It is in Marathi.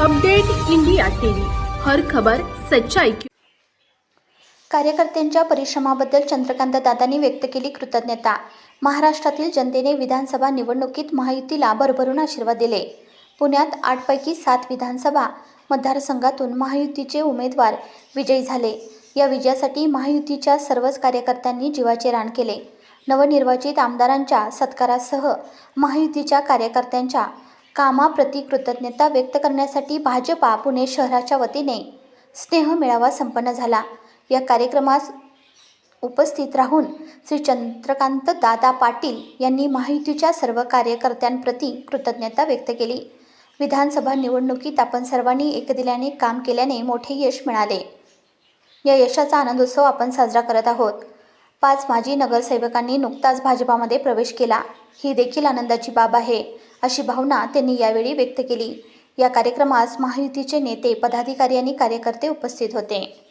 Update India TV. हर खबर सच्चाई की कार्यकर्त्यांच्या परिश्रमाबद्दल चंद्रकांत दादांनी व्यक्त केली कृतज्ञता. महाराष्ट्रातील जनतेने विधानसभा निवडणुकीत महायुतीला भरभरून आशीर्वाद दिले. पुण्यात आठपैकी सात विधानसभा मतदारसंघातून महायुतीचे उमेदवार विजयी झाले. या विजयासाठी महायुतीच्या सर्वच कार्यकर्त्यांनी जीवाचे रान केले. नवनिर्वाचित आमदारांच्या सत्कारासह महायुतीच्या कार्यकर्त्यांच्या कामाप्रती कृतज्ञता व्यक्त करण्यासाठी भाजपा पुणे शहराच्या वतीने स्नेह मेळावा संपन्न झाला. या कार्यक्रमास उपस्थित राहून श्री चंद्रकांत दादा पाटील यांनी माहितीच्या सर्व कार्यकर्त्यांप्रती कृतज्ञता व्यक्त केली. विधानसभा निवडणुकीत आपण सर्वांनी एकदिल्याने काम केल्याने मोठे यश मिळाले. या यशाचा आनंदोत्सव आपण साजरा करत आहोत. पाच माजी नगरसेवकांनी नुकताच भाजपामध्ये प्रवेश केला. ही देखील आनंदाची बाब आहे अशी भावना त्यांनी यावेळी व्यक्त केली. या कार्यक्रमास महायुतीचे नेते पदाधिकारी आणि कार्यकर्ते उपस्थित होते.